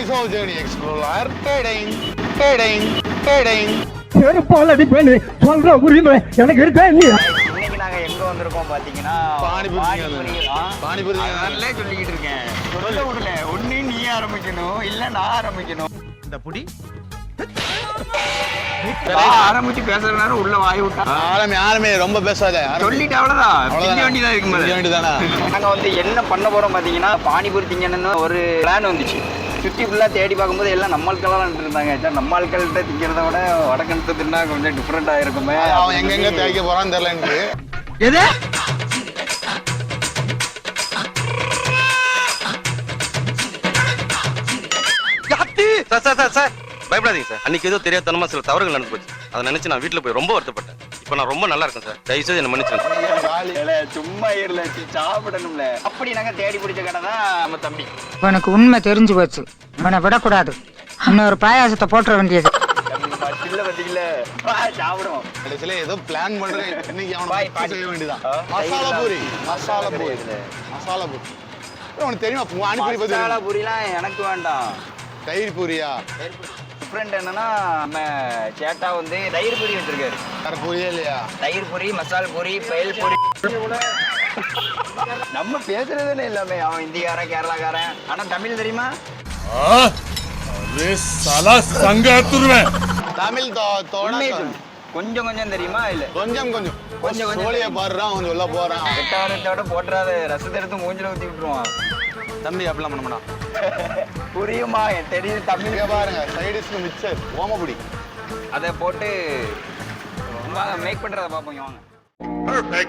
Iso journey explorer dating dating dating செருப்பால் அடிப்பேன் சொல்ற உரிமை எனக்கு இருக்கா இல்லையா இன்னைக்கு நாங்க எங்க வந்திருக்கோம் பாத்தீங்கன்னா பானிபூரி பானிபூரி. அதனாலே சொல்லிக்கிட்டு இருக்கேன். சொல்ல விடல. ஒண்ணு நீ ஆரம்பிக்கணும் இல்ல நான் ஆரம்பிக்கணும். இந்த புடி. நான் ஆரம்பிச்சு பேசுற நேரம் உள்ள வாய் விட்டா. ஆரம்பி ஆரம்பி ரொம்ப பேசாத. சொல்லிட்டு அவ்வளவுதான். அவ்வளவுதானா? திங்க வேண்டியதா இருக்கு வேண்டியதானா? நாங்க வந்து என்ன பண்ண போறோம் பாத்தீங்கன்னா பானிபூரி திங்கணும்னு ஒரு பிளான் வந்துச்சு. சுத்தி ஃபுல்லா தேடி பார்க்கும்போது எல்லாம் நம்ம ஆட்களெல்லாம் இருந்தாங்க சார் நம்ம ஆட்கள்கிட்ட திங்கிறத விட வடக்கணத்து தின்னா கொஞ்சம் டிஃப்ரெண்டா இருக்குமே அவன் எங்கெங்க தேய்க்க போறான்னு தெரியல எனக்கு எது சார் சார் சார் சார். பயப்படாதீங்க சார். அன்னைக்கு ஏதோ தெரியாதனமா சில தவறுகள் நடந்து போச்சு. அதை நினைச்சு நான் வீட்டுல போய் ரொம்ப வருத்தப்பட்டேன். இப்போ நான் ரொம்ப நல்லா இருக்கேன் சார். தயவுசெய்து என்ன ஏலே, சும்மா இருல சாப்பிடணும்ல. அப்படி நாங்க தேடி பிடிச்ச கடை தான் நம்ம தம்பி. உனக்கு உண்மை தெரிஞ்சு போச்சு. இவனை விடக்கூடாது. இன்னொரு பாயாசத்தை போட்டுற வேண்டியது. இல்ல பாத்தீங்களா சாப்பிடுவோம். கடைசியில ஏதோ பிளான் பண்றேன். இன்னைக்கு அவனை. செய்ய வேண்டியதான் மசாலா பூரி. மசாலா பூரி. மசாலா பூரி. உனக்கு தெரியுமா? பானிபூரி பத்தி மசாலா பூரிலாம் எனக்கு வேண்டாம். தயிர் பூரியா? டிஃப்ரெண்ட் என்னன்னா நம்ம சேட்டா வந்து தயிர் பூரி வச்சிருக்காரு. பூரியே இல்லையா? தயிர் பூரி மசால் பூரி பயல் பூரி. நம்ம பேசுறதுன்னு எல்லாமே அவன் இந்திக்காரன் கேரளாக்காரன். ஆனா தமிழ் தெரியுமா? தமிழ். கொஞ்சம் கொஞ்சம் தெரியுமா இல்ல? கொஞ்சம் கொஞ்சம். கொஞ்சம் கொஞ்சம் கொஞ்சம். சோழிய பாடுறான் அவன் சொல்ல போறான். கெட்டாரத்தோட போட்டுறாத ரசத்தை எடுத்து மூஞ்சில ஊத்தி விட்டுருவான். தம்பி அப்படிலாம் பண்ண மாட்டான். புரியுமா? தெரியுது தமிழ் இங்க பாருங்க சைடிஸ்க்கு மிக்சர் ஓமபுடி. அதை போட்டு மேக் பண்றத பார்ப்போம் இங்க வாங்க.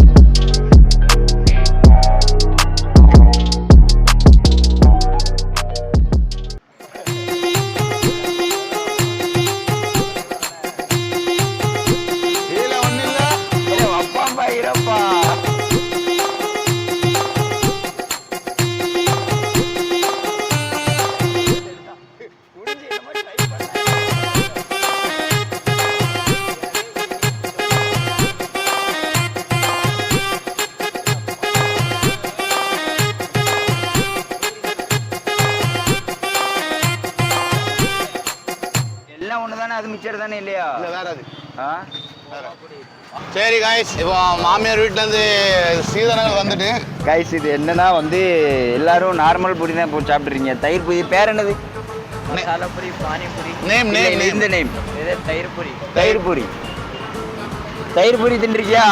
மிச்சர் தானே இல்லையா? இல்ல வேற அது. ஆ? சரி காய்ஸ் இப்போ மாமியார் வீட்ல இருந்து சீதனங்கள் வந்துட்டு. கைஸ் இது என்னன்னா வந்து எல்லாரும் நார்மல் பூரி தான் போட்டு சாப்பிட்றீங்க. தயிர் பூரி பேர் என்னது? Puri panipuri name, name. இந்த நேம் தயிர் பூரி தயிர் பூரி தயிர் பூரி தின்றிருக்கியா?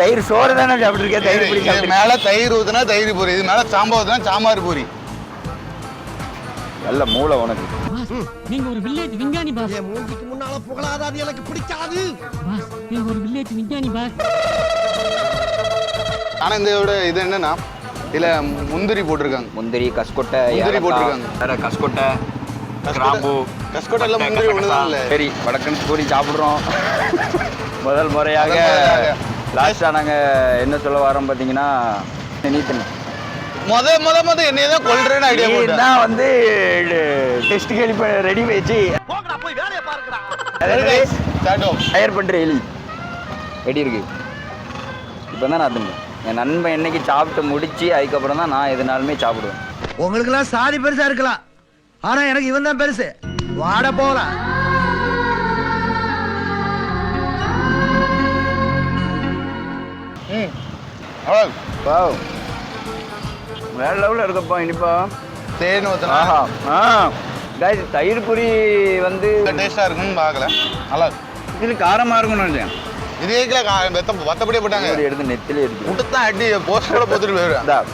தயிர் சோறு தானே சாப்பிட்ருக்கியா தயிர் பூரி இது சாப்பிட்டு மேல தயிர் ஊத்துனா தயிர் பூரி இது மேல சாம்பார் ஊத்துனா சாம்பார் பூரி. நல்ல மூளை உனக்கு. நீங்க ஒரு வில்லேஜ் விஞ்ஞானி பாஸ் என் மூஞ்சிக்கு முன்னால புகழாத அது எனக்கு பிடிக்காது பாஸ் நீங்க ஒரு வில்லேஜ் விஞ்ஞானி பாஸ் ஆனா இந்த இதோட இது என்னன்னா இதுல முந்திரி போட்டிருக்காங்க முந்திரி கஸ்கொட்டை முந்திரி போட்டிருக்காங்க. வேற கஸ்கொட்டை கஸ்கொட்டை- கிராம்பு கஸ்கொட்டைல பட்டை, முந்திரி. ஒண்ணுதான் இல்ல. சரி வடக்கன் பூரி சாப்பிடுறோம் முதல் முறையாக முதல் முறையாக. லாஸ்டா நாங்க என்ன சொல்ல வரோம் பாத்தீங்கன்னா நீத்தன் முத முத முத என்னைய தான் கொல்றேன்னு ஐடியா போட்டேன். தான் வந்து டெஸ்ட் கேள்வி ரெடி வச்சு ஸ்டார்ட் ஆஃப் தயார் பண்ற எலி. ரெடி இருக்கு. இப்போ தான் நான் தின்னேன் என் நண்பன் என்னைக்கு சாப்பிட்டு முடிச்சு அதுக்கப்புறம் தான் நான் எதுனாலுமே சாப்பிடுவேன். உங்களுக்கெல்லாம் சாதி பெருசா இருக்கலாம். ஆனா எனக்கு இவன் தான் பெருசு. வாட போலாம். ம். அவ்வளோ வாவ் வேற லெவலில் இருக்கப்பா இனிப்பா. தேன் ஆஹா ஆ. guys தயிர் பொரி வந்து டேஸ்டா இருக்குன்னு பார்க்கல. நல்லா இருக்கு. இது காரமாக இருக்கும்னு நினைச்சேன். இதே கிலோ கா- வெத்த வத்தப்படியே போட்டாங்க. எடுத்து நெத்திலே இருக்கு விட்டுத்தான் அடி போஸ்டரோட போத்துட்டு போயிடுவேன். இந்தா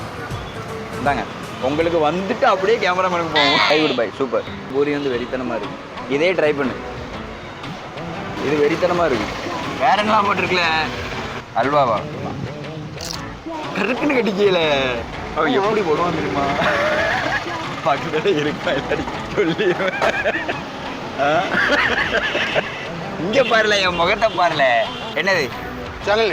இந்தாங்க. உங்களுக்கு வந்துட்டு அப்படியே கேமராமேனுக்கு போவோம். Hi good bye super puri வந்து வெறித்தனமாக இருக்கு. இதே ட்ரை பண்ணு. இது வெறித்தனமாக இருக்கு. வேற என்னலாம் போட்டிருக்கல? அல்வாவா. கருக்குன்னு கட்டிக்கல அவன் எப்படி போடுவான் தெரியுமா? பக்கத்துல இருக்கா இல்லாட்டி சொல்லிடுவேன் ஆ? இங்க பாருல என் முகத்தை பாருல. என்னது? சேனல்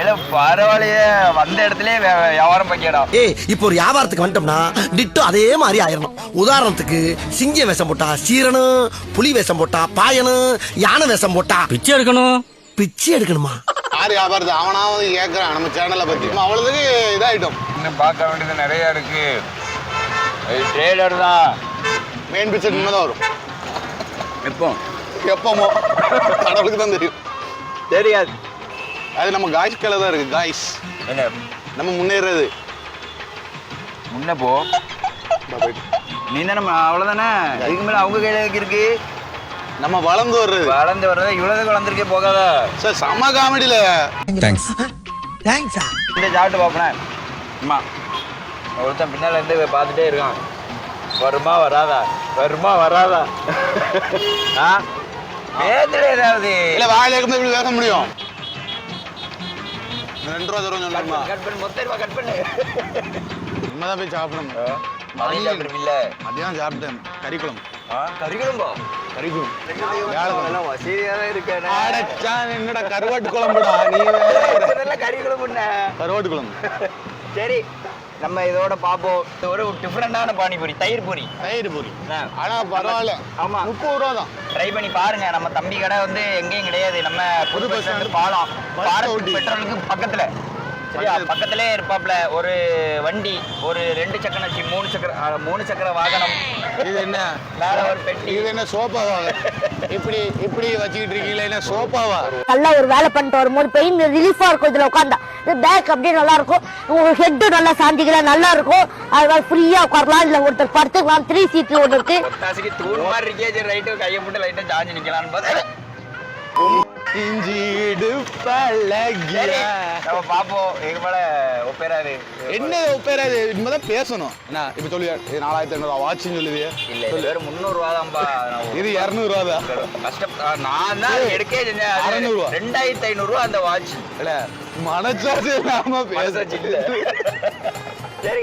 ஏல பரவாயில்லையே. வந்த இடத்துல வியாபாரம் பக்கியடா ஏய் இப்போ ஒரு வியாபாரத்துக்கு வந்துட்டோம்னா டிட்டோ அதே மாதிரி ஆயிரணும். உதாரணத்துக்கு சிங்க வேஷம் போட்டா சீரனும் புலி வேஷம் போட்டா பாயனும் யானை வேஷம் போட்டா பிச்சை எடுக்கணும். பிச்சை எடுக்கணுமா? யார் வியாபாரத்தை? அவனா வந்து கேட்கறான் நம்ம சேனலை பத்தி. நம்ம அவ்வளவுக்கு இதாயிட்டோம். இன்னும் பார்க்க வேண்டியது நிறைய இருக்கு. ட்ரேலர் தான். மெயின் பிக்சர் இனிமே தான் வரும். எப்போ? எப்பமோ. கடவுளுக்கு தான் தெரியும். தெரியாது. அது நம்ம காய்ஸ் கையில தான் இருக்கு காய்ஸ் என்ன? நம்ம முன்னேறது. முன்ன போ. நீ தானே அவ்வளோதானே இதுக்கு மேலே அவங்க கையில இருக்கு? நம்ம வளர்ந்து வர்றது. வளர்ந்து வர்றத இவ்வளோதுக்கு வளர்ந்துருக்கே போகாத. சார் செம்ம காமெடியில தேங்க்ஸா இந்த சாப்பிட்டு பார்ப்பேன் அம்மா ஒருத்தன் பின்னால இருந்து பார்த்துட்டே இருக்கான். வருமா வராதா? வருமா வராதா? ஆ? பேத்துல ஏதாவது? இல்ல வாயில இருக்கும்போது இப்படி பேச முடியும். ரெண்டு ரூபா தருவோம் சொல்லாமா? கட் பண்ணு மொத்த ரூபா கட் பண்ணு. உண்மைதான் போய் சாப்பிடணும். மதியம் சாப்பிட்டுருப்பில்ல? மதியம் சாப்பிட்டேன். கறி குழம்பு கறி குழம்பா கறி குழம்பு எல்லாம் வசதியாக தான் இருக்கேன். அடச்சான், என்னடா கருவாட்டு குழம்புடா? நீ. கறி குழம்புண்ணே கருவாட்டு குழம்பு. சரி நம்ம இதோட பார்ப்போம். இது ஒரு டிஃப்ரெண்டான பானிபூரி தயிர் பூரி. தயிர் பூரி. ஆனா பரவாயில்ல. ஆமா. முப்பது ரூபா தான். ட்ரை பண்ணி பாருங்க நம்ம தம்பி கடை வந்து எங்கேயும் கிடையாது. நம்ம புது பஸ் பாலம். ஓட்டி. பெட்ரோலுக்கு பக்கத்துல. சரியா? பக்கத்திலே இருப்பாப்ல. ஒரு வண்டி ஒரு ரெண்டு சக்கர மூணு சக்கர மூணு சக்கர வாகனம். இது என்ன? மேல ஒரு பெட்டி. இது என்ன சோப்பாவா இப்படி இப்படி வச்சுக்கிட்டு இருக்கீங்களா? என்ன சோப்பாவா நல்லா ஒரு வேலை பண்ணிட்டு வரும்போது பெயின் ரிலீஃபா இருக்கும் இதுல உட்காந்தா இது பேக் அப்படியே நல்லா இருக்கும். உங்களுக்கு ஹெட் நல்லா சாந்திக்கலாம் நல்லா இருக்கும். அதனால ஃப்ரீயா உட்காரலாம். இல்ல ஒருத்தர் படுத்துக்கலாம். த்ரீ சீட் ஒன்று இருக்கு. தூள் மாதிரி இருக்கே சரி ரைட்டு கையை போட்டு லைட்டா சாஞ்சு நிக்கலாம்னு பார்த்தா. இஞ்சிடு பழகிய. நம்ம பாப்போம். இது போல ஒப்பேராது என்ன ஒப்பேராது இனிமேதான் பேசணும். என்ன இப்ப சொல்லி நாலாயிரத்தி ஐநூறு வாட்சின்னு சொல்லுவியே இல்ல வெறும் முந்நூறு ரூபா தான்ப்பா இது தான் கஷ்டம் நான் தான் எடுக்கே செஞ்சேன். அறநூறு ரூபா. ரெண்டாயிரத்தி ஐநூறு ரூபா அந்த வாட்ச். இல்ல இல்லாம மனசாட்சி பேச. இல்ல சரி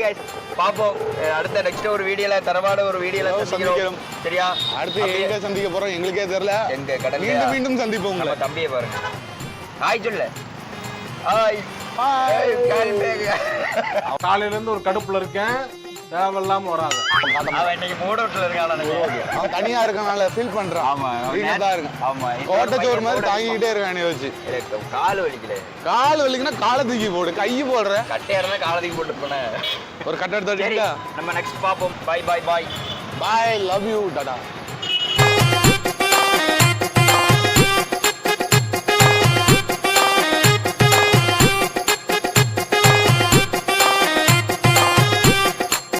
பாப்போம். அஹ் அடுத்த நெக்ஸ்ட் ஒரு வீடியோல தரமான ஒரு வீடியோல சந்திக்கிறோம். சரியா? அடுத்து எங்க சந்திக்க போறோம்? எங்களுக்கே தெரியல. எங்க கடல்ல. மீண்டும் மீண்டும் சந்திப்போம் உங்களை. நம்ம தம்பியை பாருங்க. ஹாய் சொல்லு. ஹாய் காலையில இருந்து ஒரு கடுப்புல இருக்கேன். தேவையில்லாம வராங்க அவன் இன்னைக்கு மூட விட்டுல இருக்கான் அவன் தனியா இருக்கனால ஃபீல் பண்றான். ஆமா, வீட்டுல தான் இருக்கான். ஆமா, கோட்டச்சோறு மாதிரி கூட தாங்கிக்கிட்டே இருக்கான் வச்சு. கால் வலிக்கல கால் வலிக்குன்னா காலை தூக்கி போடு. கை போடுற. கட்டையா இருந்தா காலத்துக்கு போட்டு போனேன் ஒரு கட்டை எடுத்து நம்ம நெக்ஸ்ட் பாப்போம் bye bye bye bye love you tata.